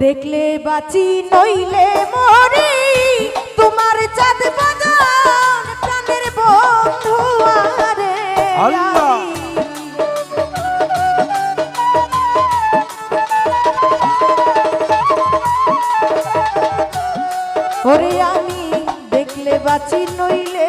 দেখলে বাঁচি নইলে মরি। তোমার চাঁদ বাজার বন্ধু ওরে আমি দেখলে বাঁচি নইলে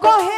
socorrer.